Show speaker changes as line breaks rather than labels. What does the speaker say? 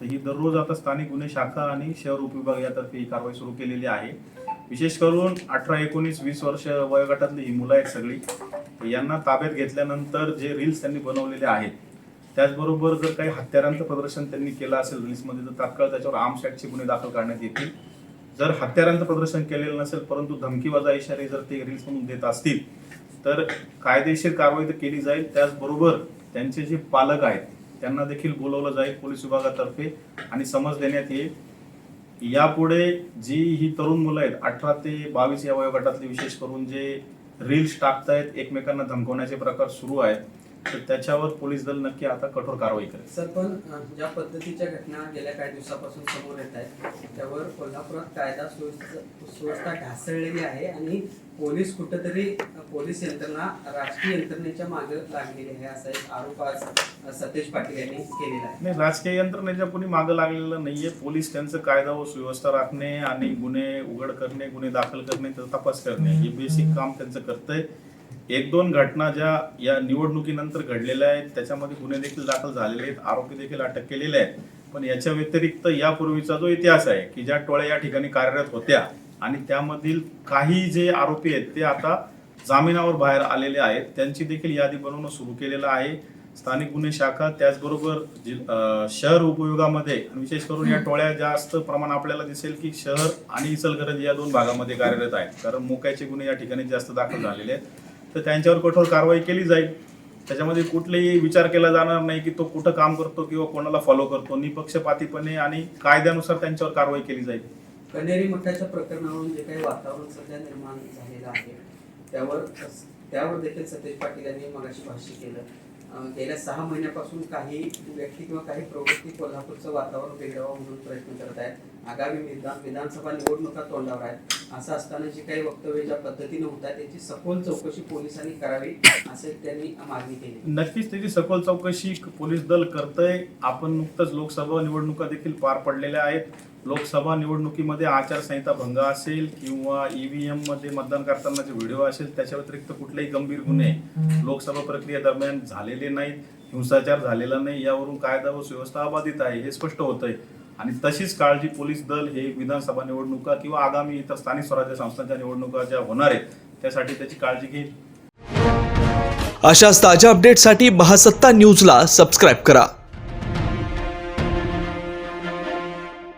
तर ही दररोज आता स्थानिक गुन्हे शाखा आणि शहर उपविभाग यातर्फे ही कारवाई सुरू केलेली आहे. विशेष करून अठरा एकोणीस वीस वर्ष वयोगटातली ही मुलं आहेत सगळी. तर यांना ताब्यात घेतल्यानंतर जे रील्स त्यांनी बनवलेले आहेत त्याचबरोबर जर काही हत्यारांचं प्रदर्शन त्यांनी केलं असेल रील्समध्ये तर तात्काळ त्याच्यावर आर्म्स ॲक्टचे गुन्हे दाखल करण्यात येतील. जर हत्यारांचं प्रदर्शन केलेलं नसेल परंतु धमकीवाजा इशारे जर ते रील्स म्हणून देत असतील तर कायदेशीर कारवाई तर केली जाईल. त्याचबरोबर त्यांचे जे पालक आहेत त्यांना देखील बोलवलं जाईल पोलीस विभागातर्फे आणि समज देण्यात येईल. यापुढे जी ही तरुण मुलं आहेत अठरा ते बावीस या वयोगटातली विशेष करून जे रील्स टाकतायत एकमेकांना धमकवण्याचे प्रकार सुरू आहेत तर त्याच्यावर पोलीस दल नक्की आता कठोर कारवाई करेल.
सर पण ज्या पद्धतीच्या घटना गेल्या काही दिवसापासून समोर येत आहेत त्यावर कोल्हापुरात कायदा सुव्यवस्था ढासळलेली आहे आणि पोलीस कुठंतरी पोलीस यंत्रणा राजकीय यंत्रणेच्या मागे लागलेली आहे असा एक आरोप आज सतेज पाटील यांनी केलेला आहे.
नाही राजकीय यंत्रणेच्या कोणी मागे लागलेलं नाहीये. पोलीस त्यांचं कायदा व सुव्यवस्था राखणे आणि गुन्हे उघड करणे गुन्हे दाखल करणे त्याचा तपास करणे हे बेसिक काम त्यांचं करतंय. एक दोन घटना ज्या या निवडणुकीनंतर घडलेल्या आहेत त्याच्यामध्ये गुन्हे देखील दाखल झालेले आहेत आरोपी देखील अटक केलेले आहेत. पण याच्या व्यतिरिक्त यापूर्वीचा जो इतिहास आहे की ज्या टोळ्या या ठिकाणी कार्यरत होत्या आणि त्यामधील काही जे आरोपी आहेत ते आता जामिनावर बाहेर आलेले आहेत. त्यांची देखील यादी बनवणं सुरू केलेलं आहे. स्थानिक गुन्हे शाखा त्याचबरोबर शहर उपयोगामध्ये आणि विशेष करून या टोळ्या जास्त प्रमाण आपल्याला दिसेल की शहर आणि इचलकरंजी या दोन भागामध्ये कार्यरत आहेत. कारण मोक्याचे गुन्हे या ठिकाणी जास्त दाखल झालेले आहेत. तर त्यांच्यावर कठोर कारवाई केली जाईल. त्याच्यामध्ये कुठलेही विचार केला जाणार नाही की तो कुठं काम करतो किंवा कोणाला फॉलो करतो. निपक्षपातीपणे आणि कायद्यानुसार त्यांच्यावर कारवाई केली जाईल.
कण्हेरी मठाच्या प्रकरणावरून जे काही वातावरण सध्या निर्माण झालेलं आहे त्यावर त्यावर देखील सतेज पाटील यांनी मगाशी भाष्य केलं. गेल्या सहा महिन्यापासून काही व्यक्ती किंवा काही प्रवृत्ती कोल्हापूरचं वातावरण बिघडावं म्हणून प्रयत्न करत आहेत. आगामी विधान विधानसभा निवडणुका तोंडावर आहेत. असं असताना जी काही वक्तव्य ज्या पद्धतीने होत आहेत त्याची सखोल चौकशी पोलिसांनी करावी असे त्यांनी मागणी केली.
नक्कीच त्याची सखोल चौकशी पोलीस दल करतंय. आपण नुकतंच लोकसभा निवडणुका देखील पार पडलेल्या आहेत. लोकसभा निवडणुकीमध्ये आचारसंहिता भंग असेल किंवा ईव्हीएममध्ये मतदान करताना जे व्हिडिओ असेल त्याच्या व्यतिरिक्त कुठलेही गंभीर गुन्हे लोकसभा प्रक्रिये दरम्यान झालेले नाहीत हिंसाचार झालेला नाही यावरून कायदा व सुव्यवस्था अबाधित आहे हे स्पष्ट होतंय. आणि तशीच काळजी पोलीस दल हे विधानसभा निवडणुका किंवा आगामी इतर स्थानिक स्वराज्य संस्थांच्या निवडणुका ज्या होणार आहेत त्यासाठी त्याची काळजी घेईल.
अशाच ताज्या अपडेटसाठी महासत्ता न्यूजला सबस्क्राईब करा.